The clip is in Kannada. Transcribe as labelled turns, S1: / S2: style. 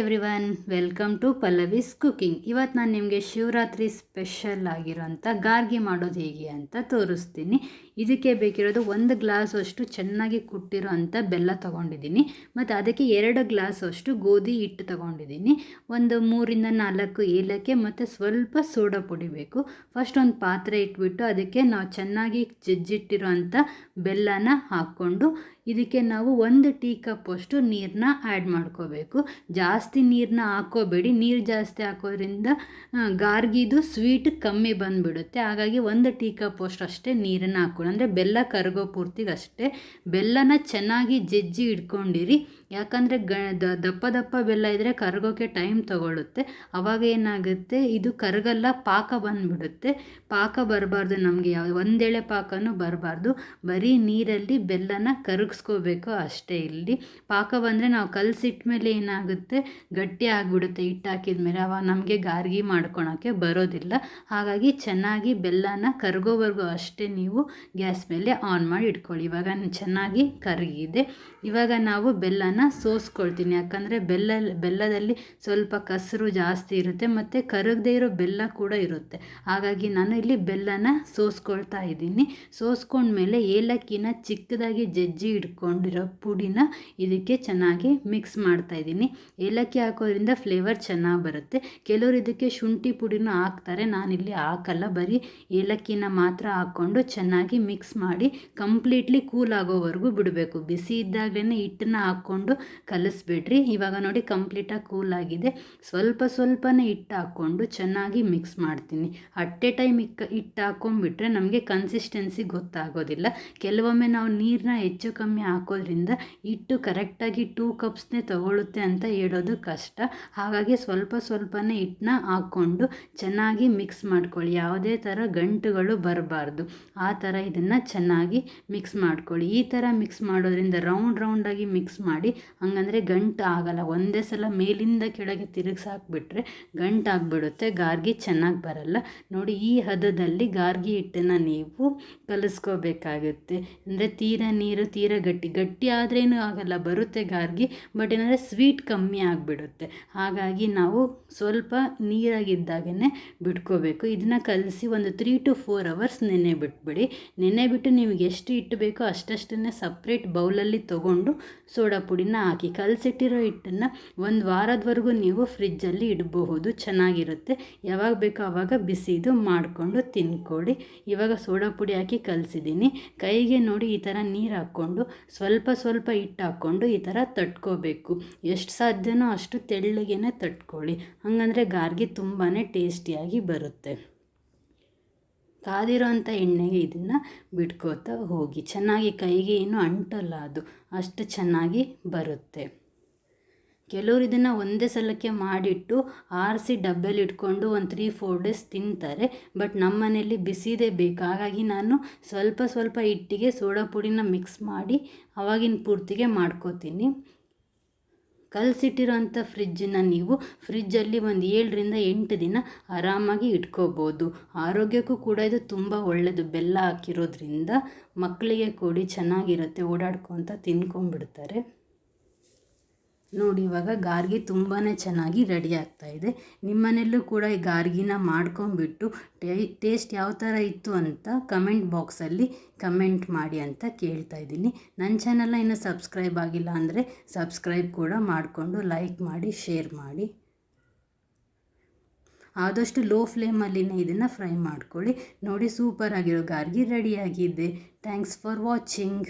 S1: Everyone welcome to Pallavi's cooking ಇವತ್ತು ನಾನು ನಿಮಗೆ ಶಿವರಾತ್ರಿ ಸ್ಪೆಷಲ್ ಆಗಿರೋಂಥ ಗಾರ್ಗಿ ಮಾಡೋದು ಹೇಗೆ ಅಂತ ತೋರಿಸ್ತೀನಿ. ಇದಕ್ಕೆ ಬೇಕಿರೋದು ಒಂದು ಗ್ಲಾಸ್ ಅಷ್ಟು ಚೆನ್ನಾಗಿ ಕುಟ್ಟಿರೋ ಅಂಥ ಬೆಲ್ಲ ತೊಗೊಂಡಿದ್ದೀನಿ. ಮತ್ತು ಅದಕ್ಕೆ ಎರಡು ಗ್ಲಾಸ್ ಅಷ್ಟು ಗೋಧಿ ಹಿಟ್ಟು ತೊಗೊಂಡಿದ್ದೀನಿ. ಒಂದು ಮೂರಿಂದ ನಾಲ್ಕು ಏಲಕ್ಕಿ ಮತ್ತು ಸ್ವಲ್ಪ ಸೋಡಾ ಪುಡಿ ಬೇಕು. ಫಸ್ಟ್ ಒಂದು ಪಾತ್ರೆ ಇಟ್ಬಿಟ್ಟು ಅದಕ್ಕೆ ನಾವು ಚೆನ್ನಾಗಿ ಜಜ್ಜಿಟ್ಟಿರೋ ಅಂಥ ಬೆಲ್ಲನ ಹಾಕ್ಕೊಂಡು ಇದಕ್ಕೆ ನಾವು ಒಂದು ಟೀ ಕಪ್ ಅಷ್ಟು ನೀರನ್ನ ಆ್ಯಡ್ ಮಾಡ್ಕೋಬೇಕು. ಜಾಸ್ತಿ ನೀರನ್ನ ಹಾಕೋಬೇಡಿ ನೀರು ಜಾಸ್ತಿ ಹಾಕೋದ್ರಿಂದ ಗಾರ್ಗಿದು ಸ್ವೀಟ್ ಕಮ್ಮಿ ಬಂದುಬಿಡುತ್ತೆ. ಹಾಗಾಗಿ ಒಂದು ಟೀ ಕಪ್ ಅಷ್ಟು ಅಷ್ಟೇ ನೀರನ್ನು ಹಾಕ್ಕೊಳ್ಳಿ ಅಂದರೆ ಬೆಲ್ಲ ಕರಗೋ ಪೂರ್ತಿಗೆ ಅಷ್ಟೇ ಬೆಲ್ಲನ ಚೆನ್ನಾಗಿ ಜಜ್ಜಿ ಇಟ್ಕೊಂಡಿರಿ. ಯಾಕಂದರೆ ಗ ದಪ್ಪ ದಪ್ಪ ಬೆಲ್ಲ ಇದ್ದರೆ ಕರಗೋಕ್ಕೆ ಟೈಮ್ ತಗೊಳ್ಳುತ್ತೆ ಆವಾಗ ಏನಾಗುತ್ತೆ? ಇದು ಕರಗಲ್ಲ, ಪಾಕ ಬಂದುಬಿಡುತ್ತೆ. ಪಾಕ ಬರಬಾರ್ದು ನಮಗೆ. ಯಾವ, ಒಂದೆಳೆ ಪಾಕನೂ ಬರಬಾರ್ದು. ಬರೀ ನೀರಲ್ಲಿ ಬೆಲ್ಲನ ಕರಗಿಸ್ಕೋಬೇಕು ಅಷ್ಟೇ ಇಲ್ಲಿ. ಪಾಕ ಬಂದರೆ ನಾವು ಕಲಸಿಟ್ಟ ಮೇಲೆ ಏನಾಗುತ್ತೆ? ಗಟ್ಟಿ ಆಗಿಬಿಡುತ್ತೆ. ಹಿಟ್ಟು ಹಾಕಿದ ಮೇಲೆ ಅವಾಗ ನಮಗೆ ಗಾರ್ಗಿ ಮಾಡ್ಕೊಳೋಕ್ಕೆ ಬರೋದಿಲ್ಲ. ಹಾಗಾಗಿ ಚೆನ್ನಾಗಿ ಬೆಲ್ಲನ ಕರಗೋವರೆಗೂ ಅಷ್ಟೇ ನೀವು ಗ್ಯಾಸ್ ಮೇಲೆ ಆನ್ ಮಾಡಿ ಇಟ್ಕೊಳ್ಳಿ. ಇವಾಗ ಚೆನ್ನಾಗಿ ಕರಗಿದೆ. ಇವಾಗ ನಾವು ಬೆಲ್ಲನ ಸೋಸ್ಕೊಳ್ತೀನಿ. ಯಾಕಂದರೆ ಬೆಲ್ಲ, ಬೆಲ್ಲದಲ್ಲಿ ಸ್ವಲ್ಪ ಕಸರು ಜಾಸ್ತಿ ಇರುತ್ತೆ ಮತ್ತು ಕರಗದೇ ಇರೋ ಬೆಲ್ಲ ಕೂಡ ಇರುತ್ತೆ. ಹಾಗಾಗಿ ನಾನು ಇಲ್ಲಿ ಬೆಲ್ಲನ ಸೋಸ್ಕೊಳ್ತಾ ಇದ್ದೀನಿ. ಸೋಸ್ಕೊಂಡ್ಮೇಲೆ ಏಲಕ್ಕಿನ ಚಿಕ್ಕದಾಗಿ ಜಜ್ಜಿ ಇಟ್ಕೊಂಡಿರೋ ಪುಡಿನ ಇದಕ್ಕೆ ಚೆನ್ನಾಗಿ ಮಿಕ್ಸ್ ಮಾಡ್ತಾ ಇದ್ದೀನಿ. ಏಲಕ್ಕಿ ಹಾಕೋದ್ರಿಂದ ಫ್ಲೇವರ್ ಚೆನ್ನಾಗಿ ಬರುತ್ತೆ. ಕೆಲವರು ಇದಕ್ಕೆ ಶುಂಠಿ ಪುಡಿನೂ ಹಾಕ್ತಾರೆ. ನಾನಿಲ್ಲಿ ಹಾಕಲ್ಲ. ಬರೀ ಏಲಕ್ಕಿನ ಮಾತ್ರ ಹಾಕ್ಕೊಂಡು ಚೆನ್ನಾಗಿ ಮಿಕ್ಸ್ ಮಾಡಿ ಕಂಪ್ಲೀಟ್ಲಿ ಕೂಲ್ ಆಗೋವರೆಗೂ ಬಿಡಬೇಕು. ಬಿಸಿ ಇದ್ದಾಗಲೇ ಹಿಟ್ಟನ್ನ ಹಾಕ್ಕೊಂಡು ಕಲಿಸ್ಬಿಡ್ರಿ. ಇವಾಗ ನೋಡಿ ಕಂಪ್ಲೀಟಾಗಿ ಕೂಲ್ ಆಗಿದೆ. ಸ್ವಲ್ಪ ಸ್ವಲ್ಪನೇ ಹಿಟ್ಟು ಹಾಕ್ಕೊಂಡು ಚೆನ್ನಾಗಿ ಮಿಕ್ಸ್ ಮಾಡ್ತೀನಿ. ಅಟ್ಟೆ ಟೈಮ್ ಇಕ್ಕ ಹಿಟ್ಟು ಹಾಕ್ಕೊಂಡ್ಬಿಟ್ರೆ ನಮಗೆ ಕನ್ಸಿಸ್ಟೆನ್ಸಿ ಗೊತ್ತಾಗೋದಿಲ್ಲ. ಕೆಲವೊಮ್ಮೆ ನಾವು ನೀರನ್ನ ಹೆಚ್ಚು ಕಮ್ಮಿ ಹಾಕೋದ್ರಿಂದ ಹಿಟ್ಟು ಕರೆಕ್ಟಾಗಿ ಟೂ ಕಪ್ಸ್ನೇ ತಗೊಳ್ಳುತ್ತೆ ಅಂತ ಹೇಳೋದು ಕಷ್ಟ. ಹಾಗಾಗಿ ಸ್ವಲ್ಪ ಸ್ವಲ್ಪನೇ ಹಿಟ್ಟನ್ನ ಹಾಕ್ಕೊಂಡು ಚೆನ್ನಾಗಿ ಮಿಕ್ಸ್ ಮಾಡ್ಕೊಳ್ಳಿ. ಯಾವುದೇ ಥರ ಗಂಟುಗಳು ಬರಬಾರ್ದು. ಆ ಥರ ಇದನ್ನು ಚೆನ್ನಾಗಿ ಮಿಕ್ಸ್ ಮಾಡ್ಕೊಳ್ಳಿ. ಈ ಥರ ಮಿಕ್ಸ್ ಮಾಡೋದ್ರಿಂದ ರೌಂಡ್ ರೌಂಡಾಗಿ ಮಿಕ್ಸ್ ಮಾಡಿ, ಹಂಗಂದರೆ ಗಂಟು ಆಗಲ್ಲ. ಒಂದೇ ಸಲ ಮೇಲಿಂದ ಕೆಳಗೆ ತಿರುಗಿಸಾಕ್ಬಿಟ್ರೆ ಗಂಟು ಆಗಿಬಿಡುತ್ತೆ, ಗಾರ್ಗಿ ಚೆನ್ನಾಗಿ ಬರಲ್ಲ. ನೋಡಿ, ಈ ಹದದಲ್ಲಿ ಗಾರ್ಗಿ ಹಿಟ್ಟನ್ನು ನೀವು ಕಲಿಸ್ಕೋಬೇಕಾಗುತ್ತೆ. ಅಂದರೆ ತೀರ ನೀರು, ತೀರಾ ಗಟ್ಟಿ ಗಟ್ಟಿ ಆದ್ರೇನು ಆಗಲ್ಲ, ಬರುತ್ತೆ ಗಾರ್ಗಿ, ಬಟ್ ಏನಂದರೆ ಸ್ವೀಟ್ ಕಮ್ಮಿ ಆಗಿಬಿಡುತ್ತೆ. ಹಾಗಾಗಿ ನಾವು ಸ್ವಲ್ಪ ನೀರಾಗಿದ್ದಾಗೇ ಬಿಟ್ಕೋಬೇಕು. ಇದನ್ನು ಕಲಸಿ ಒಂದು ತ್ರೀ ಟು ಫೋರ್ ಅವರ್ಸ್ ನೆನೆ ಬಿಟ್ಬಿಡಿ. ನೆನೆ ಬಿಟ್ಟು ನಿಮಗೆ ಎಷ್ಟು ಹಿಟ್ಟು ಬೇಕೋ ಅಷ್ಟಷ್ಟನ್ನೇ ಸಪ್ರೇಟ್ ಬೌಲಲ್ಲಿ ತೊಗೊಂಡು ಸೋಡಾ ಪುಡಿನ ಹಾಕಿ. ಕಲಸಿಟ್ಟಿರೋ ಹಿಟ್ಟನ್ನು ಒಂದು ವಾರದವರೆಗೂ ನೀವು ಫ್ರಿಜ್ಜಲ್ಲಿ ಇಡಬಹುದು, ಚೆನ್ನಾಗಿರುತ್ತೆ. ಯಾವಾಗ ಬೇಕೋ ಆವಾಗ ಬಿಸಿದು ಮಾಡಿಕೊಂಡು ತಿನ್ಕೊಳ್ಳಿ. ಇವಾಗ ಸೋಡಾ ಪುಡಿ ಹಾಕಿ ಕಲಸಿದ್ದೀನಿ. ಕೈಗೆ ನೋಡಿ ಈ ಥರ ನೀರು ಹಾಕ್ಕೊಂಡು ಸ್ವಲ್ಪ ಸ್ವಲ್ಪ ಹಿಟ್ಟು ಹಾಕ್ಕೊಂಡು ಈ ಥರ ತಟ್ಕೋಬೇಕು. ಎಷ್ಟು ಸಾಧ್ಯನೋ ಅಷ್ಟು ತೆಳ್ಳಗೆನೇ ತಟ್ಕೊಳ್ಳಿ. ಹಂಗಂದರೆ ಗಾರ್ಗಿ ತುಂಬಾ ಟೇಸ್ಟಿಯಾಗಿ ಬರುತ್ತೆ. ಕಾದಿರೋಂಥ ಎಣ್ಣೆಗೆ ಇದನ್ನು ಬಿಟ್ಕೋತಾ ಹೋಗಿ. ಚೆನ್ನಾಗಿ ಕೈಗೆ ಏನು ಅಂಟಲ್ಲ ಅದು. ಅಷ್ಟು ಚೆನ್ನಾಗಿ ಬರುತ್ತೆ. ಕೆಲವರು ಇದನ್ನು ಒಂದೇ ಸಲಕ್ಕೆ ಮಾಡಿಟ್ಟು ಆರಿಸಿ ಡಬ್ಬೆಲಿ ಇಟ್ಕೊಂಡು ಒಂದು ತ್ರೀ ಫೋರ್ ಡೇಸ್ ತಿಂತಾರೆ. ಬಟ್ ನಮ್ಮ ಮನೆಯಲ್ಲಿ ಬಿಸಿದೇ ಬೇಕು. ಹಾಗಾಗಿ ನಾನು ಸ್ವಲ್ಪ ಸ್ವಲ್ಪ ಹಿಟ್ಟಿಗೆ ಸೋಡಾ ಪುಡಿನ ಮಿಕ್ಸ್ ಮಾಡಿ ಅವಾಗಿನ ಪೂರ್ತಿಗೆ ಮಾಡ್ಕೋತೀನಿ. ಕಲಸಿಟ್ಟಿರೋಂಥ ಫ್ರಿಜ್ಜನ್ನ ನೀವು ಫ್ರಿಜ್ಜಲ್ಲಿ ಒಂದು ಏಳರಿಂದ ಎಂಟು ದಿನ ಆರಾಮಾಗಿ ಇಟ್ಕೋಬೋದು. ಆರೋಗ್ಯಕ್ಕೂ ಕೂಡ ಇದು ತುಂಬ ಒಳ್ಳೆಯದು ಬೆಲ್ಲ ಹಾಕಿರೋದ್ರಿಂದ ಮಕ್ಕಳಿಗೆ ಕೊಡಿ, ಚೆನ್ನಾಗಿರುತ್ತೆ, ಓಡಾಡ್ಕೊತ ತಿನ್ಕೊಂಡ್ಬಿಡ್ತಾರೆ. ನೋಡಿ, ಇವಾಗ ಗಾರ್ಗಿ ತುಂಬಾ ಚೆನ್ನಾಗಿ ರೆಡಿ ಆಗ್ತಾ ಇದೆ. ನಿಮ್ಮನೆಯಲ್ಲೂ ಕೂಡ ಈ ಗಾರ್ಗಿನ ಮಾಡ್ಕೊಂಬಿಟ್ಟು ಟೇಸ್ಟ್ ಯಾವ ಥರ ಇತ್ತು ಅಂತ ಕಮೆಂಟ್ ಬಾಕ್ಸಲ್ಲಿ ಕಮೆಂಟ್ ಮಾಡಿ ಅಂತ ಕೇಳ್ತಾ ಇದ್ದೀನಿ. ನನ್ನ ಚಾನಲ್ನ ಇನ್ನು ಸಬ್ಸ್ಕ್ರೈಬ್ ಆಗಿಲ್ಲ ಅಂದರೆ ಸಬ್ಸ್ಕ್ರೈಬ್ ಕೂಡ ಮಾಡಿಕೊಂಡು ಲೈಕ್ ಮಾಡಿ ಶೇರ್ ಮಾಡಿ. ಆದಷ್ಟು ಲೋ ಫ್ಲೇಮಲ್ಲಿನೇ ಇದನ್ನು ಫ್ರೈ ಮಾಡ್ಕೊಳ್ಳಿ. ನೋಡಿ ಸೂಪರ್ ಆಗಿರೋ ಗಾರ್ಗಿ ರೆಡಿಯಾಗಿದೆ ಥ್ಯಾಂಕ್ಸ್ ಫಾರ್ ವಾಚಿಂಗ್